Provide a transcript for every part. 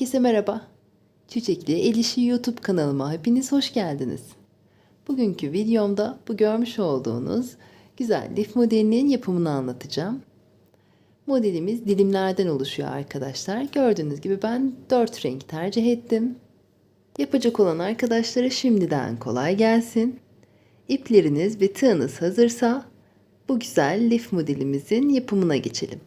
Herkese merhaba. Çiçekli Elişi YouTube kanalıma hepiniz hoş geldiniz. Bugünkü videomda bu görmüş olduğunuz güzel lif modelinin yapımını anlatacağım. Modelimiz dilimlerden oluşuyor arkadaşlar. Gördüğünüz gibi ben 4 renk tercih ettim. Yapacak olan arkadaşlara şimdiden kolay gelsin. İpleriniz ve tığınız hazırsa bu güzel lif modelimizin yapımına geçelim.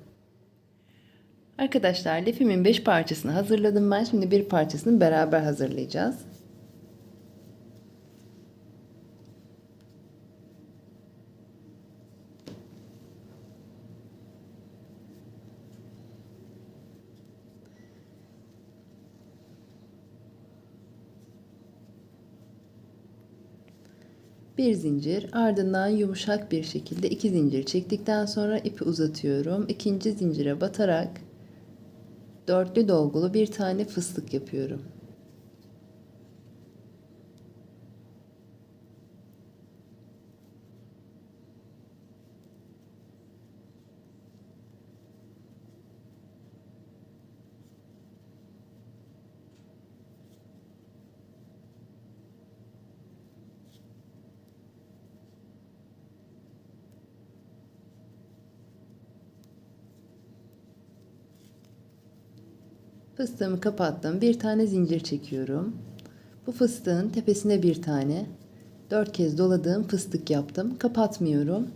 Arkadaşlar lifimin 5 parçasını hazırladım ben. Şimdi bir parçasını beraber hazırlayacağız. Bir zincir ardından yumuşak bir şekilde iki zincir çektikten sonra ipi uzatıyorum. İkinci zincire batarak dörtlü dolgulu bir tane fıstık yapıyorum. Fıstığımı kapattım. Bir tane zincir çekiyorum. Bu fıstığın tepesine bir tane dört kez doladığım fıstık yaptım. Kapatmıyorum.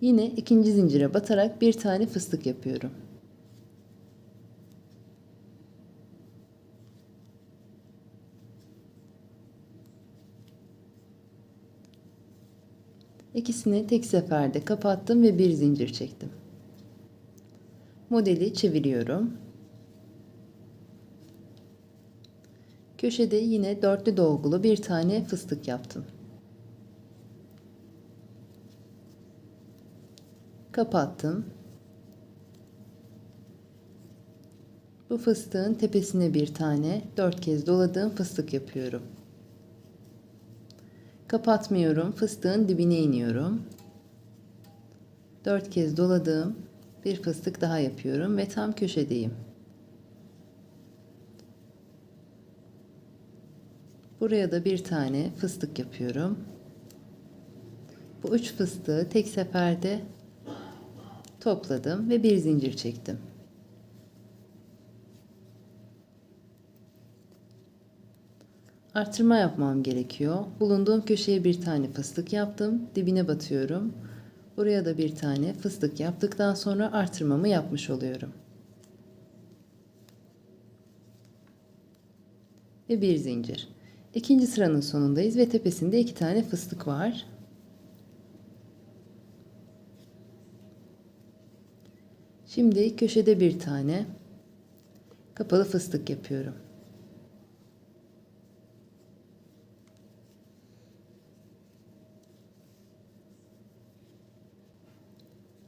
Yine ikinci zincire batarak bir tane fıstık yapıyorum. İkisini tek seferde kapattım ve bir zincir çektim. Modeli çeviriyorum. Köşede yine dörtlü dolgulu bir tane fıstık yaptım. Kapattım. Bu fıstığın tepesine bir tane dört kez doladığım fıstık yapıyorum. Kapatmıyorum. Fıstığın dibine iniyorum. Dört kez doladığım bir fıstık daha yapıyorum ve tam köşedeyim. Buraya da bir tane fıstık yapıyorum. Bu üç fıstığı tek seferde topladım ve bir zincir çektim. Artırma yapmam gerekiyor. Bulunduğum köşeye bir tane fıstık yaptım. Dibine batıyorum. Buraya da bir tane fıstık yaptıktan sonra artırmamı yapmış oluyorum. Ve bir zincir. İkinci sıranın sonundayız ve tepesinde iki tane fıstık var. Şimdi köşede bir tane kapalı fıstık yapıyorum.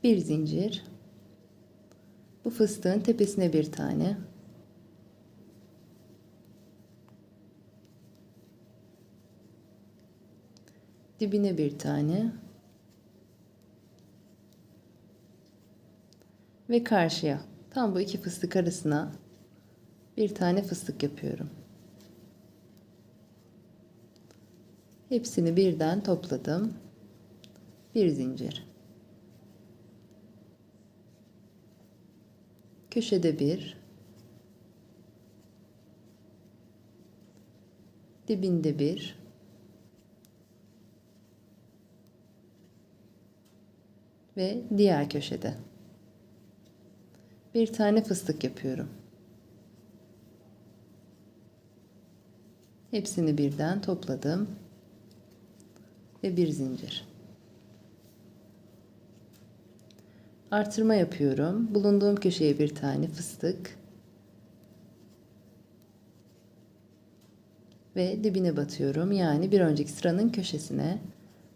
Bir zincir. Bu fıstığın tepesine bir tane. Dibine bir tane ve karşıya tam bu iki fıstık arasına bir tane fıstık yapıyorum. Hepsini birden topladım. Bir zincir. Köşede bir. Dibinde bir. Ve diğer köşede bir tane fıstık yapıyorum. Hepsini birden topladım ve bir zincir. Artırma yapıyorum. Bulunduğum köşeye bir tane fıstık ve dibine batıyorum. Yani bir önceki sıranın köşesine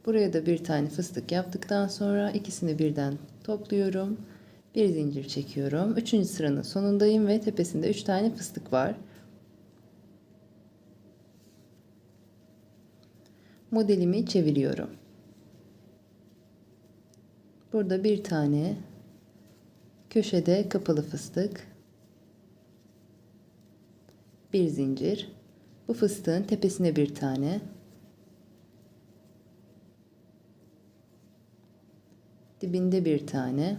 Buraya da bir tane fıstık yaptıktan sonra ikisini birden topluyorum. Bir zincir çekiyorum. Üçüncü sıranın sonundayım ve tepesinde üç tane fıstık var. Modelimi çeviriyorum. Burada bir tane köşede kapalı fıstık. bir zincir. Bu fıstığın tepesine bir tane. Dibinde bir tane.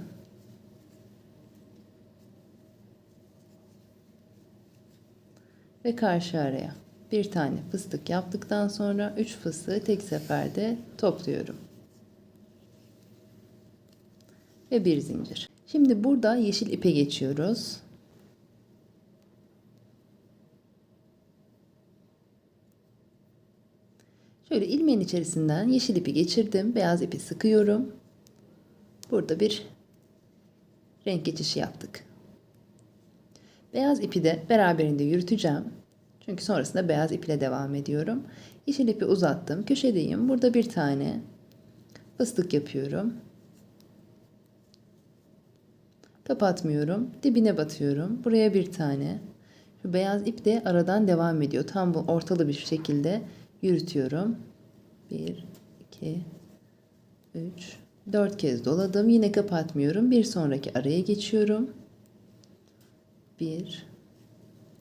Ve karşı araya bir tane fıstık yaptıktan sonra 3 fıstığı tek seferde topluyorum. Ve bir zincir. Şimdi burada yeşil ipe geçiyoruz. Şöyle ilmeğin içerisinden yeşil ipi geçirdim. Beyaz ipi sıkıyorum. Burada bir renk geçişi yaptık. Beyaz ipi de beraberinde yürüteceğim. Çünkü sonrasında beyaz iple devam ediyorum. Yeşil ipi uzattım. Köşedeyim. Burada bir tane fıstık yapıyorum. Kapatmıyorum. Dibine batıyorum. Buraya bir tane. Şu beyaz ip de aradan devam ediyor. Tam bu ortalı bir şekilde yürütüyorum. 1, 2, 3, 4 kez doladım. Yine kapatmıyorum. Bir sonraki araya geçiyorum. 1,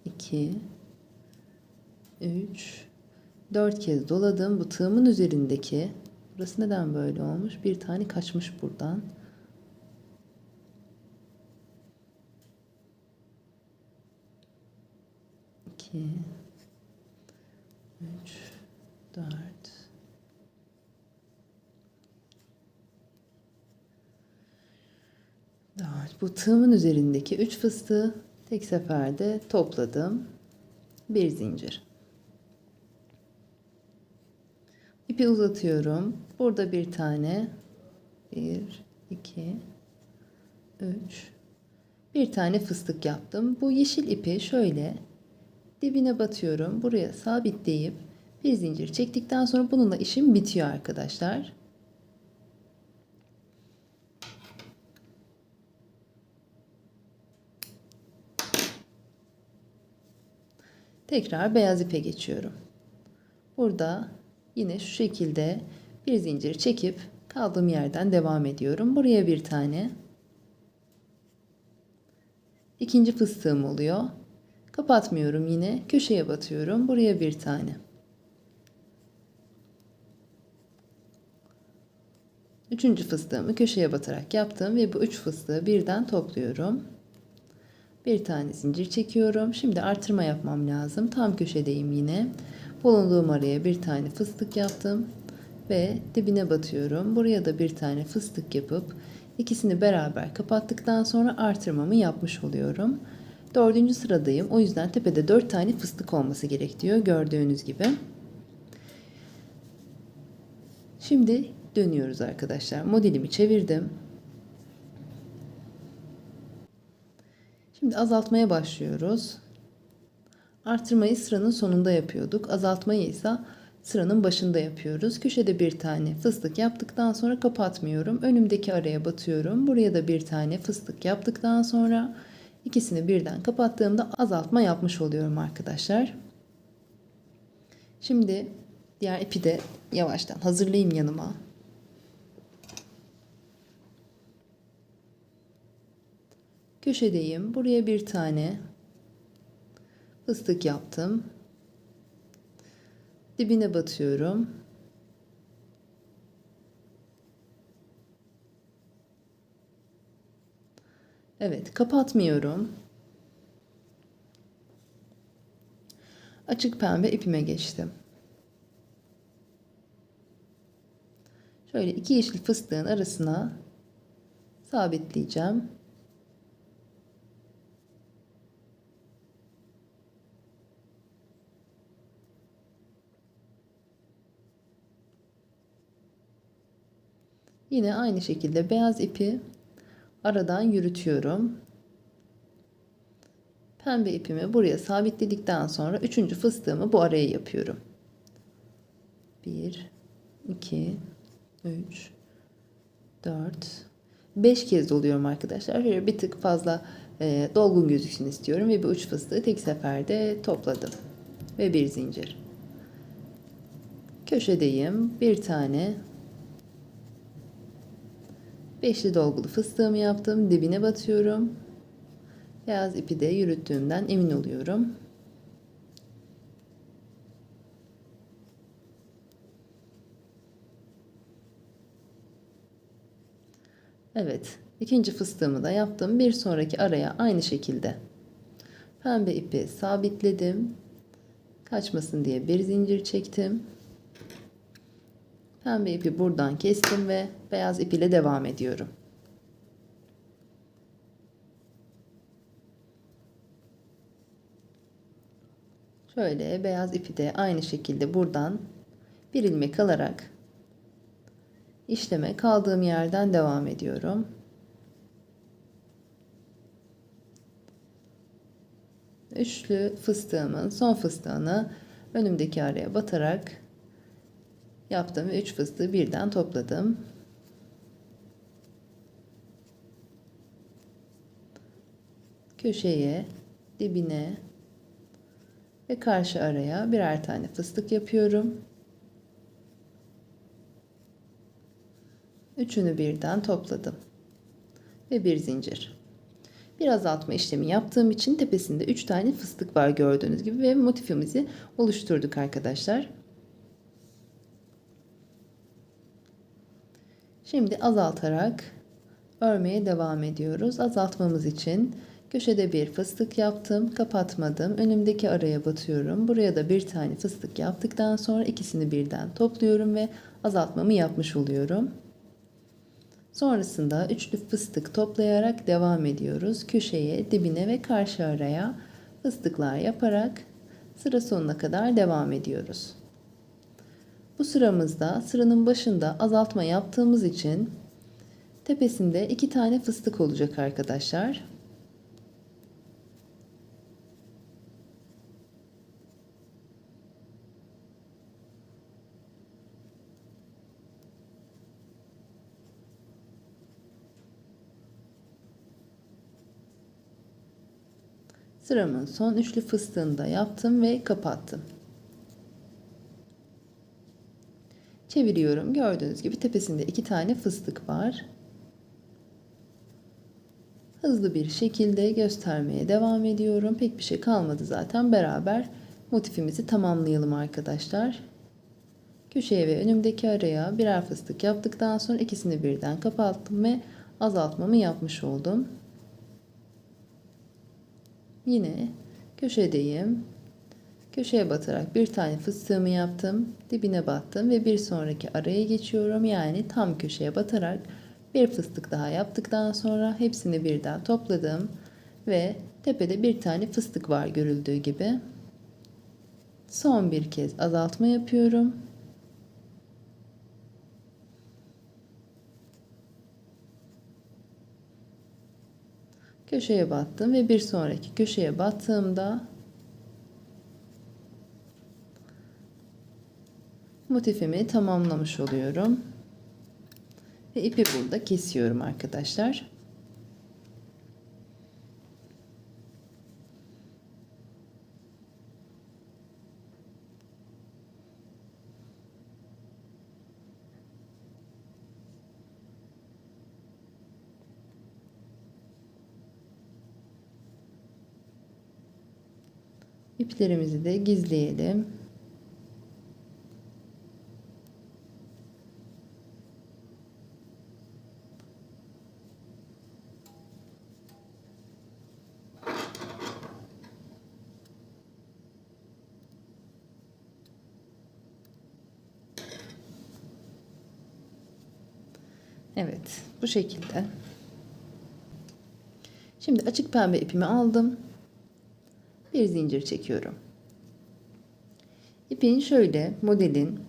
2, 3, 4 kez doladım. Bu tığımın üzerindeki burası neden böyle olmuş? Bir tane kaçmış buradan. İki, üç, dört, dört. Bu tığımın üzerindeki üç fıstığı tek seferde topladım. Bir zincir. İpi uzatıyorum. Burada bir tane. Bir, iki, üç. Bir tane fıstık yaptım. Bu yeşil ipi şöyle dibine batıyorum. Buraya sabitleyip bir zincir çektikten sonra bununla işim bitiyor arkadaşlar. Tekrar beyaz ipe geçiyorum. Burada yine şu şekilde bir zincir çekip kaldığım yerden devam ediyorum. Buraya bir tane. İkinci fıstığım oluyor. Kapatmıyorum yine. Köşeye batıyorum. Buraya bir tane. Üçüncü fıstığımı köşeye batarak yaptım ve bu üç fıstığı birden topluyorum. Bir tane zincir çekiyorum. Şimdi artırma yapmam lazım. Tam köşedeyim yine. Bulunduğum araya bir tane fıstık yaptım ve dibine batıyorum. Buraya da bir tane fıstık yapıp ikisini beraber kapattıktan sonra artırmamı yapmış oluyorum. Dördüncü sıradayım. O yüzden tepede dört tane fıstık olması gerek diyor. Gördüğünüz gibi. Şimdi dönüyoruz arkadaşlar. Modelimi çevirdim. Şimdi azaltmaya başlıyoruz. Artırmayı sıranın sonunda yapıyorduk. Azaltmayı ise sıranın başında yapıyoruz. Köşede bir tane fıstık yaptıktan sonra kapatmıyorum. Önümdeki araya batıyorum. Buraya da bir tane fıstık yaptıktan sonra ikisini birden kapattığımda azaltma yapmış oluyorum arkadaşlar. Şimdi diğer ipi de yavaştan hazırlayayım yanıma. Köşedeyim. Buraya bir tane fıstık yaptım. Dibine batıyorum. Evet, kapatmıyorum. Açık pembe ipime geçtim. Şöyle iki yeşil fıstığın arasına sabitleyeceğim. Yine aynı şekilde beyaz ipi aradan yürütüyorum. Pembe ipimi buraya sabitledikten sonra üçüncü fıstığımı bu araya yapıyorum. 1 2 3 4 5 kez doluyorum arkadaşlar. Şöyle bir tık fazla e, dolgun gözüksün istiyorum ve bu üç fıstığı tek seferde topladım. Ve bir zincir. Köşedeyim. Bir tane Beşli dolgulu fıstığımı yaptım. Dibine batıyorum. Beyaz ipi de yürüttüğümden emin oluyorum. Evet, ikinci fıstığımı da yaptım. Bir sonraki araya aynı şekilde pembe ipi sabitledim. Kaçmasın diye bir zincir çektim. Pembe ipi buradan kestim ve beyaz ip ile devam ediyorum. Şöyle beyaz ipi de aynı şekilde buradan bir ilmek alarak işleme kaldığım yerden devam ediyorum. Üçlü fıstığımın son fıstığını önümdeki araya batarak yaptım ve üç fıstığı birden topladım. Köşeye, dibine ve karşı araya birer tane fıstık yapıyorum. Üçünü birden topladım. Ve bir zincir. Bir azaltma işlemi yaptığım için tepesinde 3 tane fıstık var gördüğünüz gibi ve motifimizi oluşturduk arkadaşlar. Şimdi azaltarak örmeye devam ediyoruz. Azaltmamız için köşede bir fıstık yaptım, kapatmadım. Önümdeki araya batıyorum. Buraya da bir tane fıstık yaptıktan sonra ikisini birden topluyorum ve azaltmamı yapmış oluyorum. Sonrasında üçlü fıstık toplayarak devam ediyoruz. Köşeye, dibine ve karşı araya fıstıklar yaparak sıra sonuna kadar devam ediyoruz. Bu sıramızda sıranın başında azaltma yaptığımız için tepesinde iki tane fıstık olacak arkadaşlar. Sıramın son üçlü fıstığını da yaptım ve kapattım. Çeviriyorum. Gördüğünüz gibi tepesinde iki tane fıstık var. Hızlı bir şekilde göstermeye devam ediyorum. Pek bir şey kalmadı zaten. Beraber motifimizi tamamlayalım arkadaşlar. Köşeye ve önümdeki araya birer fıstık yaptıktan sonra ikisini birden kapattım ve azaltmamı yapmış oldum. Yine köşedeyim. Köşeye batarak bir tane fıstığımı yaptım. Dibine battım ve bir sonraki araya geçiyorum. Yani tam köşeye batarak bir fıstık daha yaptıktan sonra hepsini birden topladım. Ve tepede bir tane fıstık var görüldüğü gibi. Son bir kez azaltma yapıyorum. köşeye battım ve bir sonraki köşeye battığımda motifimi tamamlamış oluyorum. Ve ipi burada kesiyorum arkadaşlar. İplerimizi de gizleyelim. Evet, bu şekilde. Şimdi açık pembe ipimi aldım bir zincir çekiyorum. İpin şöyle modelin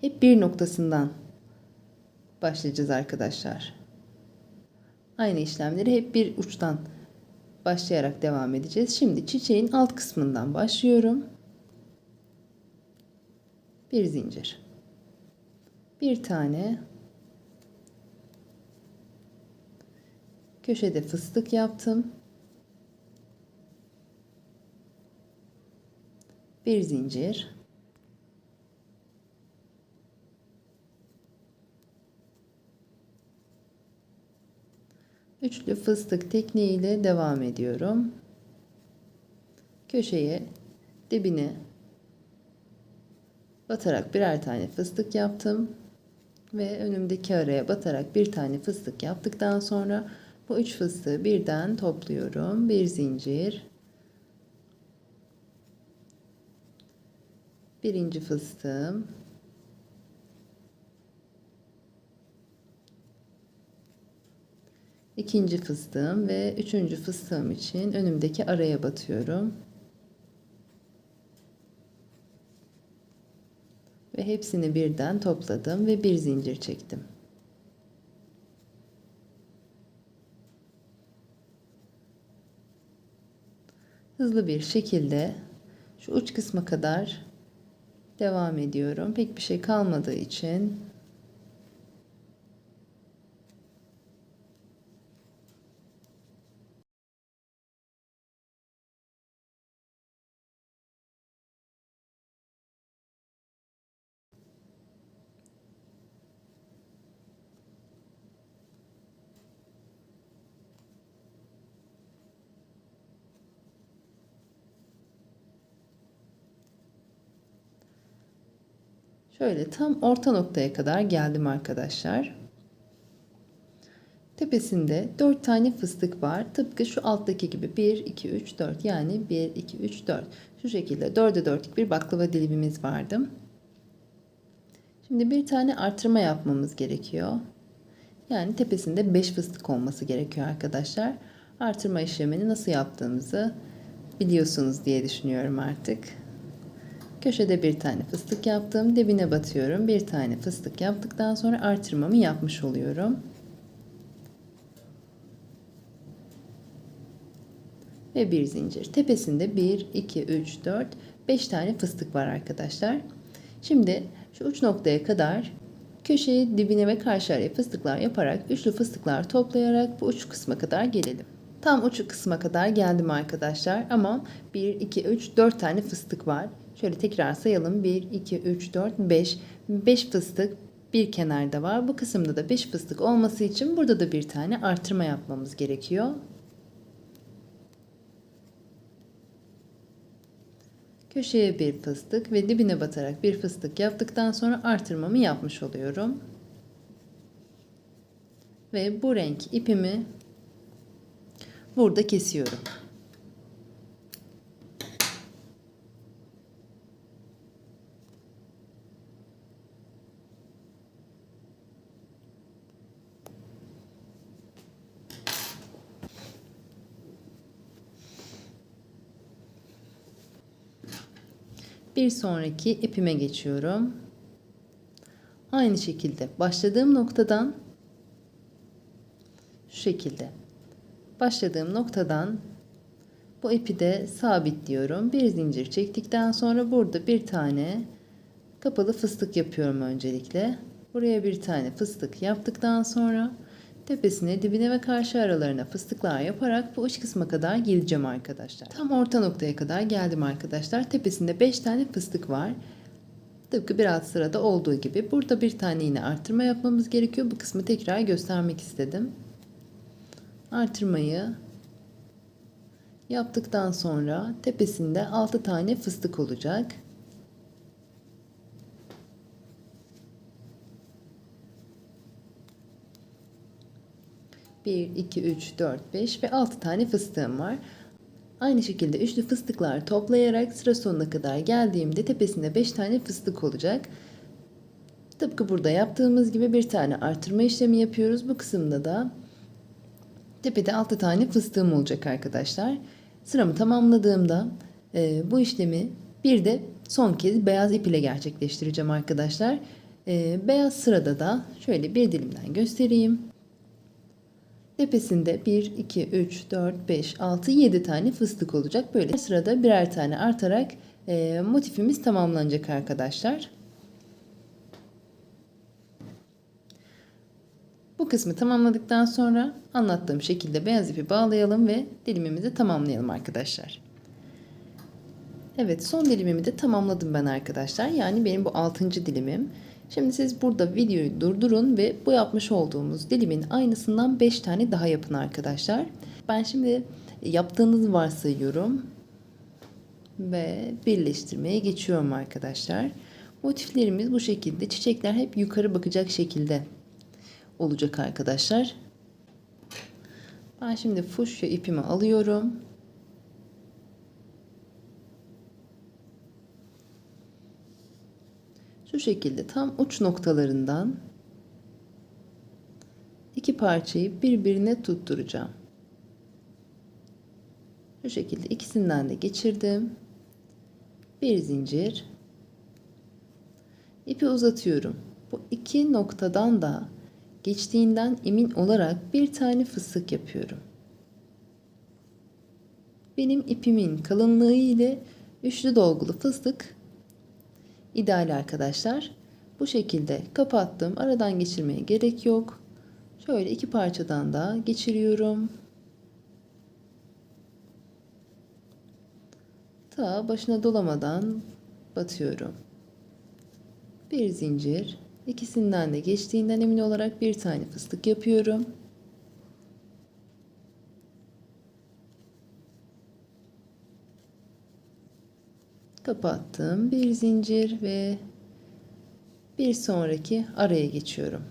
hep bir noktasından başlayacağız arkadaşlar. Aynı işlemleri hep bir uçtan başlayarak devam edeceğiz. Şimdi çiçeğin alt kısmından başlıyorum. Bir zincir. Bir tane köşede fıstık yaptım. bir zincir. Üçlü fıstık tekniğiyle devam ediyorum. Köşeye dibine batarak birer tane fıstık yaptım. Ve önümdeki araya batarak bir tane fıstık yaptıktan sonra bu üç fıstığı birden topluyorum. Bir zincir. Birinci fıstığım. ikinci fıstığım ve üçüncü fıstığım için önümdeki araya batıyorum. Ve hepsini birden topladım ve bir zincir çektim. Hızlı bir şekilde şu uç kısma kadar devam ediyorum. Pek bir şey kalmadığı için Şöyle tam orta noktaya kadar geldim arkadaşlar. Tepesinde 4 tane fıstık var. Tıpkı şu alttaki gibi 1, 2, 3, 4 yani 1, 2, 3, 4. Şu şekilde 4'e 4'lük bir baklava dilimimiz vardı. Şimdi bir tane artırma yapmamız gerekiyor. Yani tepesinde 5 fıstık olması gerekiyor arkadaşlar. Artırma işlemini nasıl yaptığımızı biliyorsunuz diye düşünüyorum artık. Köşede bir tane fıstık yaptım. Dibine batıyorum. Bir tane fıstık yaptıktan sonra artırmamı yapmış oluyorum. Ve bir zincir. Tepesinde 1, 2, 3, 4, 5 tane fıstık var arkadaşlar. Şimdi şu uç noktaya kadar köşeyi dibine ve karşı araya fıstıklar yaparak üçlü fıstıklar toplayarak bu uç kısma kadar gelelim. Tam uç kısma kadar geldim arkadaşlar ama 1, 2, 3, 4 tane fıstık var. Şöyle tekrar sayalım. 1, 2, 3, 4, 5. 5 fıstık bir kenarda var. Bu kısımda da 5 fıstık olması için burada da bir tane artırma yapmamız gerekiyor. Köşeye bir fıstık ve dibine batarak bir fıstık yaptıktan sonra artırmamı yapmış oluyorum. Ve bu renk ipimi burada kesiyorum. Bir sonraki ipime geçiyorum. Aynı şekilde başladığım noktadan şu şekilde başladığım noktadan bu ipi de sabitliyorum. Bir zincir çektikten sonra burada bir tane kapalı fıstık yapıyorum öncelikle. Buraya bir tane fıstık yaptıktan sonra Tepesine, dibine ve karşı aralarına fıstıklar yaparak bu uç kısma kadar geleceğim arkadaşlar. Tam orta noktaya kadar geldim arkadaşlar. Tepesinde 5 tane fıstık var. Tıpkı bir alt sırada olduğu gibi burada bir tane yine artırma yapmamız gerekiyor. Bu kısmı tekrar göstermek istedim. Artırmayı yaptıktan sonra tepesinde 6 tane fıstık olacak. 1, 2, 3, 4, 5 ve 6 tane fıstığım var. Aynı şekilde üçlü fıstıklar toplayarak sıra sonuna kadar geldiğimde tepesinde 5 tane fıstık olacak. Tıpkı burada yaptığımız gibi bir tane artırma işlemi yapıyoruz. Bu kısımda da tepede 6 tane fıstığım olacak arkadaşlar. Sıramı tamamladığımda e, bu işlemi bir de son kez beyaz ip ile gerçekleştireceğim arkadaşlar. E, beyaz sırada da şöyle bir dilimden göstereyim. Tepesinde 1, 2, 3, 4, 5, 6, 7 tane fıstık olacak. Böyle sırada birer tane artarak e, motifimiz tamamlanacak arkadaşlar. Bu kısmı tamamladıktan sonra anlattığım şekilde beyaz ipi bağlayalım ve dilimimizi tamamlayalım arkadaşlar. Evet son dilimimi de tamamladım ben arkadaşlar. Yani benim bu 6. dilimim. Şimdi siz burada videoyu durdurun ve bu yapmış olduğumuz dilimin aynısından 5 tane daha yapın arkadaşlar. Ben şimdi yaptığınızı varsayıyorum ve birleştirmeye geçiyorum arkadaşlar. Motiflerimiz bu şekilde. Çiçekler hep yukarı bakacak şekilde olacak arkadaşlar. Ben şimdi fuşya ipimi alıyorum. Şu şekilde tam uç noktalarından iki parçayı birbirine tutturacağım. Şu şekilde ikisinden de geçirdim. Bir zincir. İpi uzatıyorum. Bu iki noktadan da geçtiğinden emin olarak bir tane fıstık yapıyorum. Benim ipimin kalınlığı ile üçlü dolgulu fıstık ideal arkadaşlar. Bu şekilde kapattım. Aradan geçirmeye gerek yok. Şöyle iki parçadan da geçiriyorum. Ta başına dolamadan batıyorum. Bir zincir, ikisinden de geçtiğinden emin olarak bir tane fıstık yapıyorum. Kapattım. Bir zincir ve bir sonraki araya geçiyorum.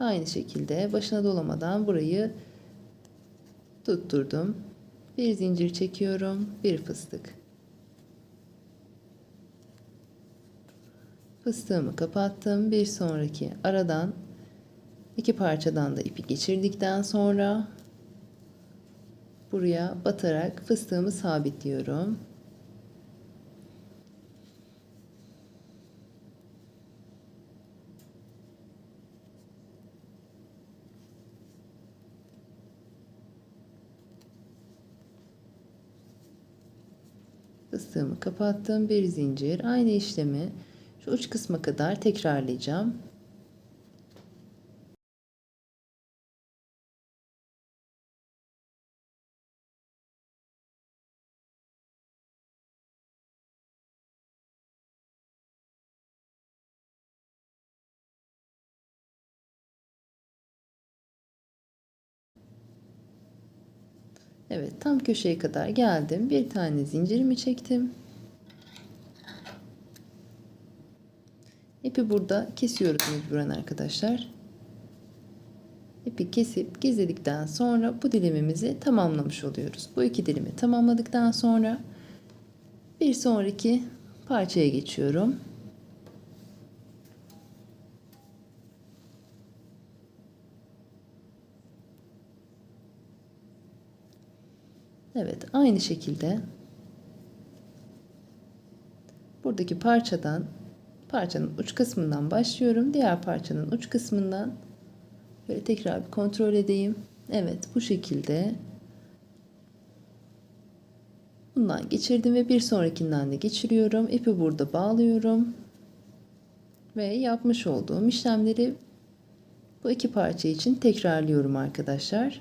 Aynı şekilde başına dolamadan burayı tutturdum. Bir zincir çekiyorum. Bir fıstık. Fıstığımı kapattım. Bir sonraki aradan iki parçadan da ipi geçirdikten sonra buraya batarak fıstığımı sabitliyorum. Fıstığımı kapattım. Bir zincir. Aynı işlemi şu uç kısma kadar tekrarlayacağım. Evet tam köşeye kadar geldim. Bir tane zincirimi çektim. İpi burada kesiyoruz mecburen arkadaşlar. İpi kesip gizledikten sonra bu dilimimizi tamamlamış oluyoruz. Bu iki dilimi tamamladıktan sonra bir sonraki parçaya geçiyorum. Evet aynı şekilde buradaki parçadan parçanın uç kısmından başlıyorum. Diğer parçanın uç kısmından böyle tekrar bir kontrol edeyim. Evet bu şekilde bundan geçirdim ve bir sonrakinden de geçiriyorum. İpi burada bağlıyorum. Ve yapmış olduğum işlemleri bu iki parça için tekrarlıyorum arkadaşlar.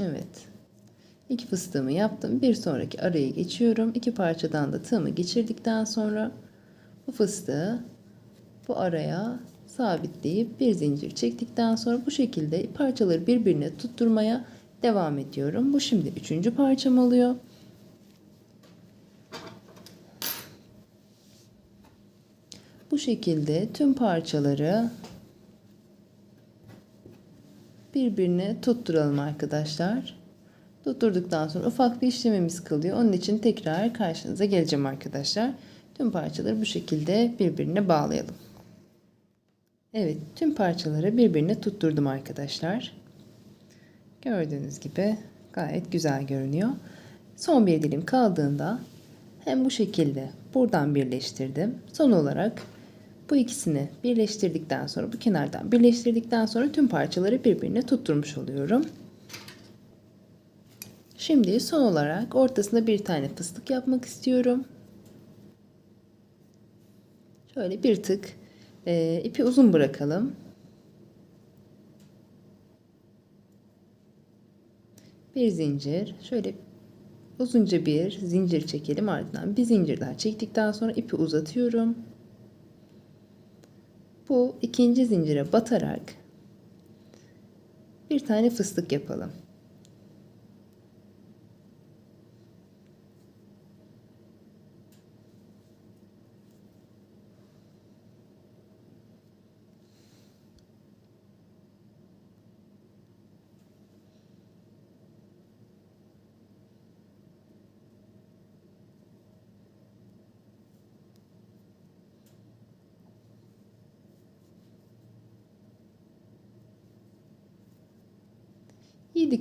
Evet. İki fıstığımı yaptım. Bir sonraki araya geçiyorum. İki parçadan da tığımı geçirdikten sonra bu fıstığı bu araya sabitleyip bir zincir çektikten sonra bu şekilde parçaları birbirine tutturmaya devam ediyorum. Bu şimdi üçüncü parçam oluyor. Bu şekilde tüm parçaları birbirine tutturalım arkadaşlar. Tutturduktan sonra ufak bir işlemimiz kalıyor. Onun için tekrar karşınıza geleceğim arkadaşlar. Tüm parçaları bu şekilde birbirine bağlayalım. Evet tüm parçaları birbirine tutturdum arkadaşlar. Gördüğünüz gibi gayet güzel görünüyor. Son bir dilim kaldığında hem bu şekilde buradan birleştirdim. Son olarak bu ikisini birleştirdikten sonra bu kenardan birleştirdikten sonra tüm parçaları birbirine tutturmuş oluyorum. Şimdi son olarak ortasında bir tane fıstık yapmak istiyorum. Şöyle bir tık e, ipi uzun bırakalım. Bir zincir şöyle Uzunca bir zincir çekelim ardından bir zincir daha çektikten sonra ipi uzatıyorum. Bu ikinci zincire batarak bir tane fıstık yapalım.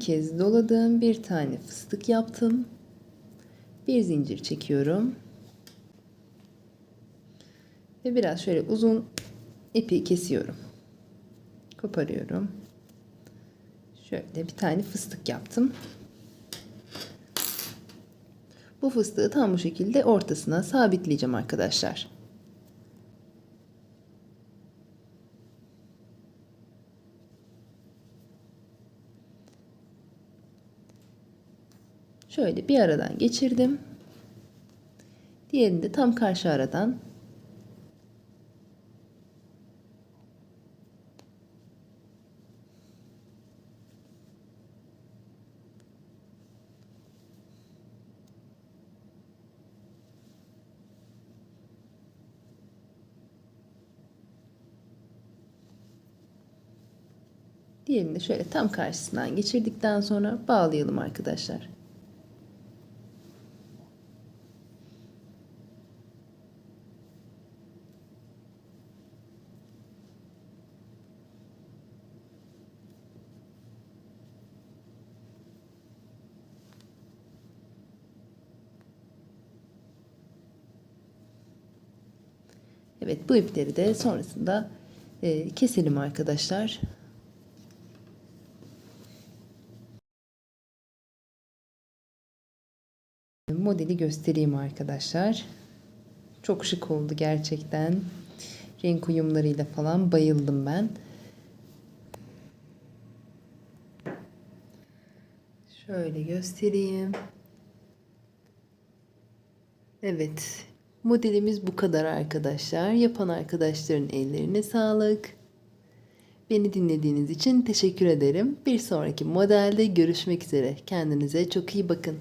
Kez doladım. Bir tane fıstık yaptım. Bir zincir çekiyorum. Ve biraz şöyle uzun ipi kesiyorum. Koparıyorum. Şöyle bir tane fıstık yaptım. Bu fıstığı tam bu şekilde ortasına sabitleyeceğim arkadaşlar. Şöyle bir aradan geçirdim. Diğerini de tam karşı aradan Diğerini de şöyle tam karşısından geçirdikten sonra bağlayalım arkadaşlar. Evet bu ipleri de sonrasında e, keselim arkadaşlar. Modeli göstereyim arkadaşlar. Çok şık oldu gerçekten. Renk uyumlarıyla falan bayıldım ben. Şöyle göstereyim. Evet. Modelimiz bu kadar arkadaşlar. Yapan arkadaşların ellerine sağlık. Beni dinlediğiniz için teşekkür ederim. Bir sonraki modelde görüşmek üzere. Kendinize çok iyi bakın.